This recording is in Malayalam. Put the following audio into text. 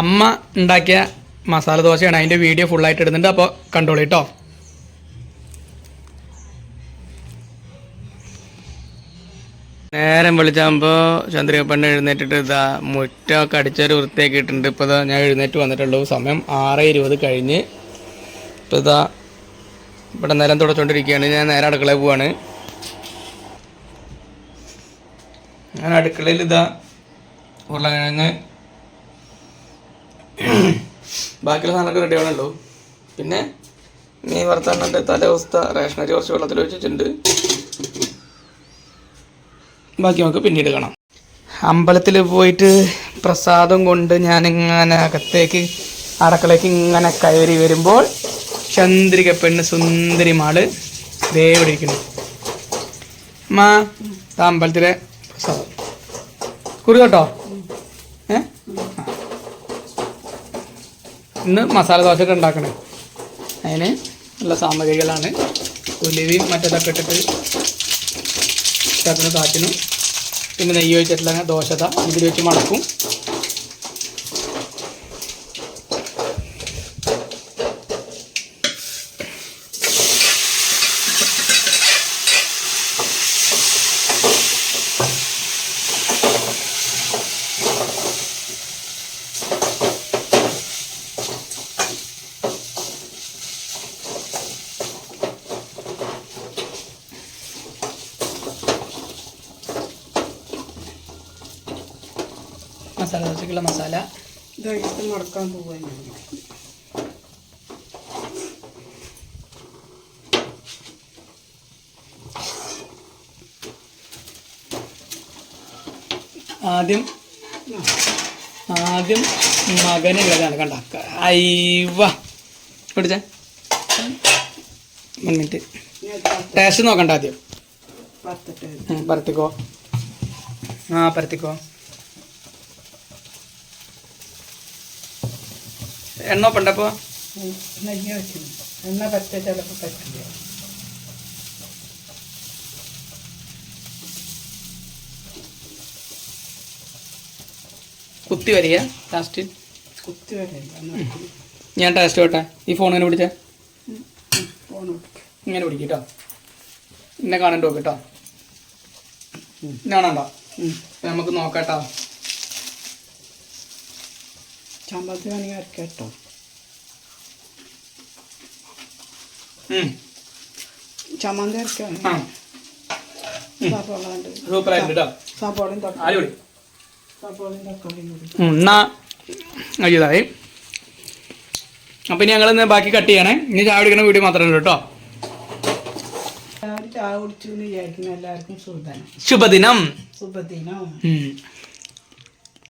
അമ്മ ഉണ്ടാക്കിയ മസാല ദോശയാണ് അതിന്റെ വീഡിയോ ഫുള്ളായിട്ട് ഇടുന്നുണ്ട്. അപ്പോൾ കണ്ടോളൂ കേട്ടോ നേരം വിളിച്ചാകുമ്പോൾ ചന്ദ്രികപ്പണ്ണ എഴുന്നേറ്റിട്ട് ഇതാ മുറ്റമൊക്കെ അടിച്ചൊരു വൃത്തിയൊക്കെ ഇട്ടിട്ടുണ്ട് ഇപ്പോൾ ഇതാ ഞാൻ എഴുന്നേറ്റ് വന്നിട്ടുള്ളൂ. സമയം ആറ് ഇരുപത് കഴിഞ്ഞ് ഇപ്പോൾ ഇതാ ഇവിടെ നേരം തുടച്ചുകൊണ്ടിരിക്കുകയാണ് ഞാൻ നേരെ അടുക്കളയിൽ പോവാണ്. ഞാൻ അടുക്കളയിൽ ഇതാ ഉരുളക്കിഴങ്ങ് ബാക്കിയുള്ള സാധനമൊക്കെ റെഡി ആവണല്ലോ പിന്നെ മീൻ വറുത്താണ്ട് തലവസ്ഥ റേഷനരി കുറച്ച് വെള്ളത്തിൽ വെച്ചിട്ടുണ്ട് ബാക്കി നമുക്ക് പിന്നീട് കാണാം. അമ്പലത്തിൽ പോയിട്ട് പ്രസാദം കൊണ്ട് ഞാനിങ്ങനെ അകത്തേക്ക് അടക്കളയ്ക്ക് ഇങ്ങനെ കയറി വരുമ്പോൾ ചന്ദ്രിക പെണ്ണ് സുന്ദരിമാൾ ദേവിടിയിരിക്കുന്നു ദാ അമ്പലത്തിലെ പ്രസാദം. കുറി കേട്ടോ? ഏ? ആ. ഇന്ന് മസാല ദോശ ഒക്കെ ഉണ്ടാക്കണേ. അതിന് ഉള്ള സാമഗ്രികളാണ്. ഉലുവയും മറ്റേതൊക്കെ ഇട്ടിട്ട് ചേർത്തിന് കാറ്റിനും പിന്നെ നെയ്യ് ഒഴിച്ചിട്ടുള്ള ദോശത ഇതിൽ വെച്ച് മടക്കും മസാല ദോശക്കുള്ള മസാല. മുടക്കാൻ പോവുകയാണ് ആദ്യം ആദ്യം മകന് ഇളകാണ്. കണ്ട? അയ്യവ. പിടിച്ച. മിനിറ്റ്. ടേസ്റ്റ് നോക്കണ്ട ആദ്യം. പരത്തിക്കോ. ആ പരത്തിക്കോ. എണ്ണ പണ്ടപ്പോ നെയ്യ് വെച്ചു എണ്ണ പറ്റ ചിലപ്പോൾ പറ്റില്ല. കുത്തി വരിക ലാസ്റ്റ് കുത്തി വരിക ഞാൻ ടാസ്റ്റ് പോട്ടെ ഈ ഫോൺ ഇങ്ങനെ പിടിച്ചേ? ഇങ്ങനെ പിടിക്കും കേട്ടോ എന്നെ കാണണ്ട. നോക്ക് കേട്ടോ നമുക്ക് നോക്കാട്ടോ. ചമ്മന്തി വേണമെങ്കിൽ അരക്കാം കേട്ടോ. ചമ്മന്തി അരക്കാം. സപ്പോളയും തക്കാളി സപ്പോളയും തക്കാളിയും. കൂടി. അയ്യതായി അപ്പം ഇനി ഞങ്ങളിന്ന് ബാക്കി കട്ട് ചെയ്യണേ. ഇനി ചായ കുടിക്കണ വീഡിയോ മാത്രമേ ഉള്ളൂ കേട്ടോ ചായ കുടിച്ചു വിചാരിക്കുന്ന. എല്ലാവർക്കും ശുഭദിനം. ശുഭദിനം.